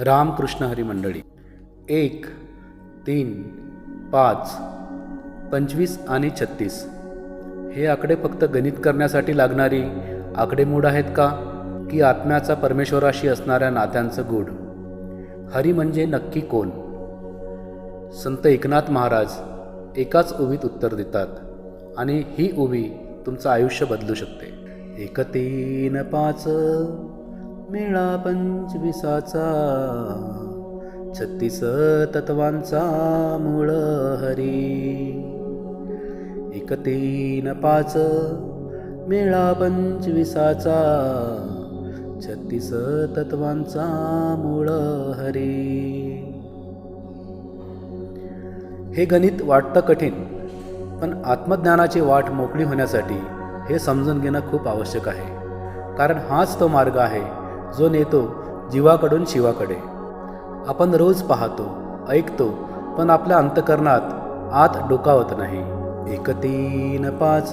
रामकृष्ण हरी मंडळी. एक तीन पाच पंचवीस आणि छत्तीस. हे आकडे फक्त गणित करण्यासाठी लागणारी आकडेमोड आहेत का? की आत्म्याचा परमेश्वराशी असणाऱ्या नात्यांचं गूढ? हरी म्हणजे नक्की कोण? संत एकनाथ महाराज एकाच उभीत उत्तर देतात आणि ही उभी तुमचं आयुष्य बदलू शकते. एक तीन पाच मेळा पंचविसाचा. छत्तीस तत्वांचा मूळ हरी. एक तीन पाच मेळा पंचविसाचा. छत्तीस तत्वांचा मूळ हरी. हे गणित वाटतं कठीण पण आत्मज्ञानाची वाट मोकळी होण्यासाठी हे समजून घेणं खूप आवश्यक आहे. कारण हाच तो मार्ग आहे जो नेतो जीवाकडून शिवाकडे. आपण रोज पाहतो ऐकतो पण आपल्या अंतकरणात आत डोकावत नाही. एक तीन पाच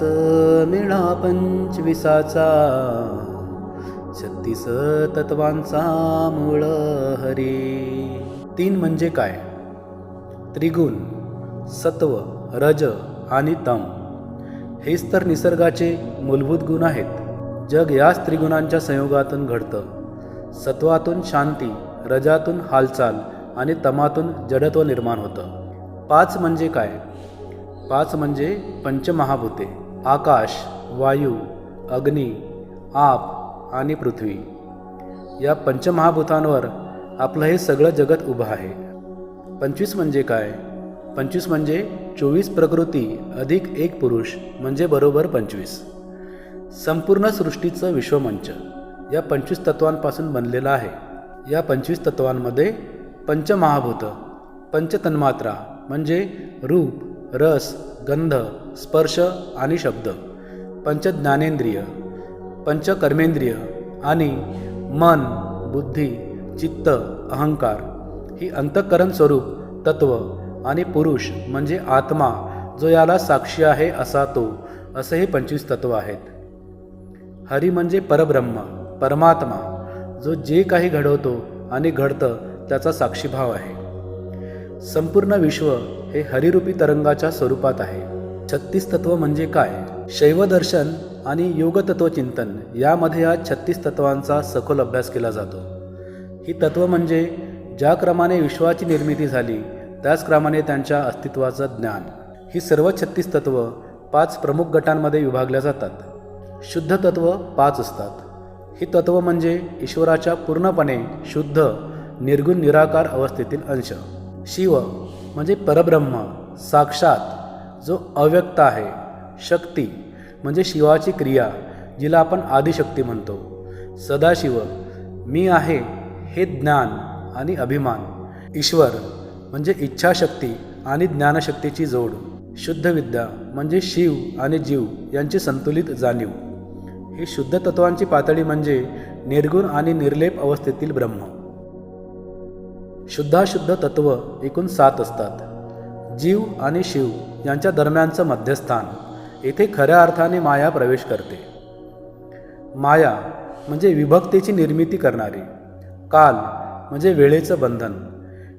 मेळा पंचवीसाचा. छत्तीस तत्वांचा मूळ हरी. तीन म्हणजे काय? त्रिगुण सत्व रज आणि तम. हेच तर निसर्गाचे मूलभूत गुण आहेत. जग याच त्रिगुणांच्या संयोगातून घडतं. सत्वातून शांती रजातून हालचाल आणि तमातून जडत्व निर्माण होतं. पाच म्हणजे काय? पाच म्हणजे पंचमहाभूते आकाश वायू अग्नी आप आणि पृथ्वी. या पंचमहाभूतांवर आपलं हे सगळं जगत उभं आहे. पंचवीस म्हणजे काय? पंचवीस म्हणजे चोवीस प्रकृती अधिक एक पुरुष म्हणजे बरोबर पंचवीस. संपूर्ण सृष्टीचं विश्वमंच. या पंचवीस तत्वांपासून बनलेला आहे. या पंचवीस तत्वांमध्ये पंचमहाभूत पंचतन्मात्रा म्हणजे रूप रस गंध स्पर्श आणि शब्द पंचज्ञानेंद्रिय पंचकर्मेंद्रिय आणि मन बुद्धी चित्त अहंकार. ही अंतःकरण स्वरूप तत्व आणि पुरुष म्हणजे आत्मा जो याला साक्षी आहे असा तो असे हे पंचवीस तत्व आहेत. हरी म्हणजे परब्रह्म परमात्मा जो जे काही घडवतो आणि घडतं त्याचा साक्षीभाव आहे. संपूर्ण विश्व हे हरिरूपी तरंगाच्या स्वरूपात आहे. छत्तीस तत्व म्हणजे काय? शैवदर्शन आणि योगतत्वचिंतन यामध्ये या छत्तीस तत्वांचा सखोल अभ्यास केला जातो. ही तत्व म्हणजे ज्या क्रमाने विश्वाची निर्मिती झाली त्याच क्रमाने त्यांच्या अस्तित्वाचं ज्ञान. ही सर्व छत्तीस तत्व पाच प्रमुख गटांमध्ये विभागल्या जातात. शुद्ध तत्व पाच असतात. हे तत्व म्हणजे ईश्वराच्या पूर्णपणे शुद्ध निर्गुण निराकार अवस्थेतील अंश. शिव म्हणजे परब्रह्म साक्षात जो अव्यक्त आहे. शक्ती म्हणजे शिवाची क्रिया जिला आपण आदिशक्ती म्हणतो. सदाशिव मी आहे हे ज्ञान आणि अभिमान. ईश्वर म्हणजे इच्छाशक्ती आणि ज्ञानशक्तीची जोड. शुद्ध विद्या म्हणजे शिव आणि जीव यांची संतुलित जाणीव. ही शुद्ध तत्वांची पातळी म्हणजे निर्गुण आणि निर्लेप अवस्थेतील ब्रह्म. शुद्धाशुद्ध तत्व एकूण सात असतात. जीव आणि शिव यांच्या दरम्यानचं मध्यस्थान येथे खऱ्या अर्थाने माया प्रवेश करते. माया म्हणजे विभक्तेची निर्मिती करणारी. काल म्हणजे वेळेचं बंधन.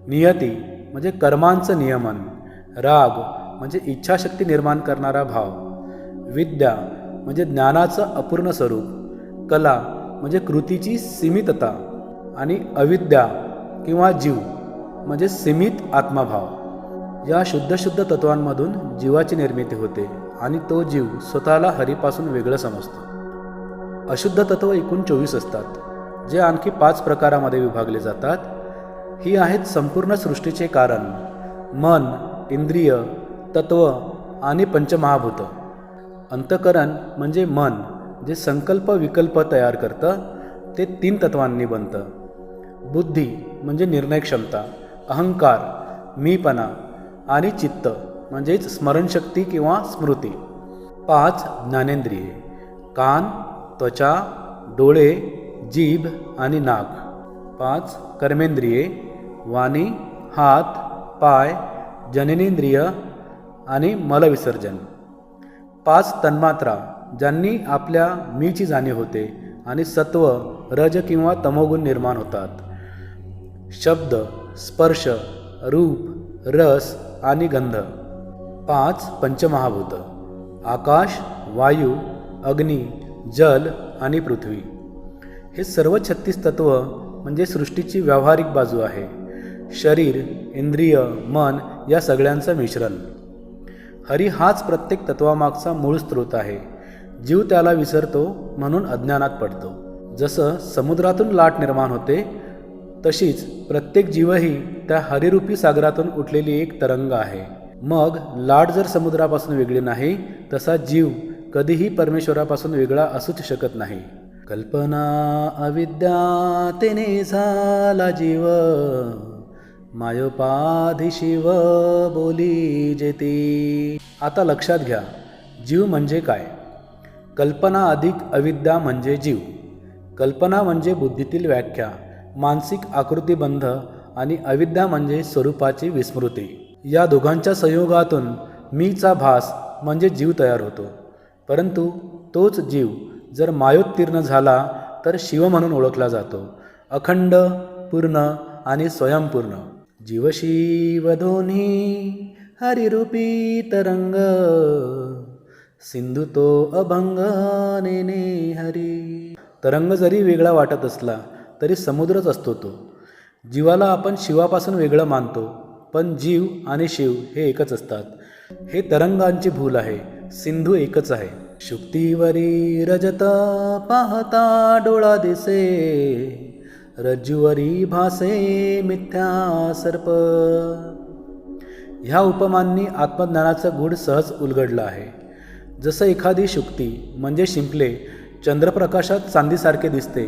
नियती म्हणजे कर्मांचं नियमन. राग म्हणजे इच्छाशक्ती निर्माण करणारा भाव. विद्या म्हणजे ज्ञानाचं अपूर्ण स्वरूप कला म्हणजे कृतीची सीमितता आणि अविद्या किंवा जीव म्हणजे सीमित आत्माभाव. या शुद्ध शुद्ध तत्वांमधून जीवाची निर्मिती होते आणि तो जीव स्वतःला हरीपासून वेगळं समजतो. अशुद्ध तत्व एकूण चोवीस असतात जे आणखी पाच प्रकारामध्ये विभागले जातात. ही आहेत संपूर्ण सृष्टीचे कारण मन इंद्रिय तत्व आणि पंचमहाभूतं. अंतकरण म्हणजे मन जे संकल्प विकल्प तयार करतं ते तीन तत्वांनी बनतं. बुद्धी म्हणजे निर्णय क्षमता अहंकार मीपणा आणि चित्त म्हणजेच स्मरणशक्ती किंवा स्मृती. पाच ज्ञानेंद्रिये कान त्वचा डोळे जीभ आणि नाक. पाच कर्मेंद्रिये वाणी हात पाय जननेंद्रिय आणि मलविसर्जन. पाच तन्मात्रा ज्यांनी आपल्या मीची जाणीव होते आणि सत्व रज किंवा तमोगुण निर्माण होतात. शब्द स्पर्श रूप रस आणि गंध. पाच पंचमहाभूत. आकाश वायू अग्नी जल आणि पृथ्वी. हे सर्व छत्तीस तत्व म्हणजे सृष्टीची व्यावहारिक बाजू आहे. शरीर इंद्रिय मन या सगळ्यांचं मिश्रण. हरी हाच प्रत्येक तत्वामागचा मूळ स्रोत आहे. जीव त्याला विसरतो म्हणून अज्ञानात पडतो. जसं समुद्रातून लाट निर्माण होते तशीच प्रत्येक जीवही त्या हरिरूपी सागरातून उठलेली एक तरंग आहे. मग लाट जर समुद्रापासून वेगळी नाही तसा जीव कधीही परमेश्वरापासून वेगळा असूच शकत नाही. कल्पना अविद्या तेने झाला जीव. मायोपाधी शिव बोली जेती. आता लक्षात घ्या जीव म्हणजे काय? कल्पना अधिक अविद्या म्हणजे जीव. कल्पना म्हणजे बुद्धीतील व्याख्या मानसिक आकृतीबंध आणि अविद्या म्हणजे स्वरूपाची विस्मृती. या दोघांच्या संयोगातून मीचा भास म्हणजे जीव तयार होतो. परंतु तोच जीव जर मायोत्तीर्ण झाला तर शिव म्हणून ओळखला जातो. अखंड पूर्ण आणि स्वयंपूर्ण. जीवशिव दोन्ही हरिरूपी तरंग. सिंधू तो अभंग नेने हरी. तरंग जरी वेगळा वाटत असला तरी समुद्रच असतो तो. जीवाला आपण शिवापासून वेगळं मानतो पण जीव आणि शिव हे एकच असतात. हे तरंगांची भूल आहे सिंधू एकच आहे. शुक्तीवरी रजत पाहता डोळा दिसे. रज्जुवरी भासे मिथ्या सर्प. ह्या उपमांनी आत्मज्ञानाचं गूढ सहज उलगडलं आहे. जसं एखादी शुक्ती म्हणजे शिंपले चंद्रप्रकाशात चांदीसारखे दिसते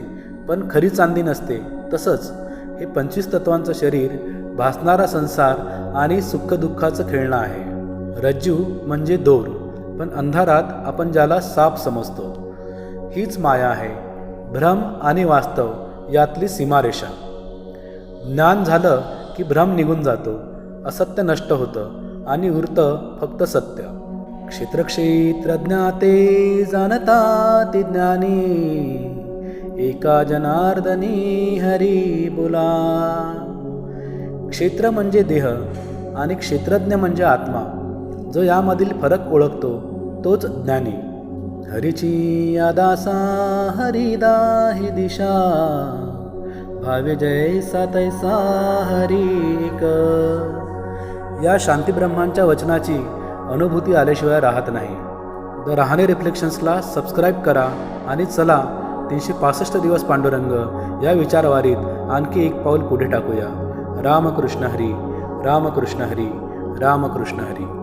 पण खरी चांदी नसते तसंच हे पंचवीस तत्वांचं शरीर भासणारा संसार आणि सुखदुःखाचं खेळणं आहे. रज्जू म्हणजे दोर पण अंधारात आपण ज्याला साप समजतो. हीच माया आहे. भ्रम आणि वास्तव यातली सीमारेषा. ज्ञान झालं की भ्रम निघून जातो असत्य नष्ट होतं आणि उरतं फक्त सत्य. क्षेत्रक्षेत्र ज्ञाते जाणता ती ज्ञानी एका जनार्दनी हरी बोला. क्षेत्र म्हणजे देह आणि क्षेत्रज्ञ म्हणजे आत्मा. जो यामधील फरक ओळखतो तोच ज्ञानी. हरीची आदासा हरिदा ही दिशा. भावे जैसा तैसा हरिक या शांतीब्रह्मांच्या वचनाची अनुभूती आल्याशिवाय राहत नाही. द राहणे रिफ्लेक्शन्सला सबस्क्राईब करा आणि चला तीनशे पासष्ट दिवस पांडुरंग या विचारवारीत आणखी एक पाऊल पुढे टाकूया. रामकृष्ण हरी रामकृष्ण हरी रामकृष्ण हरी.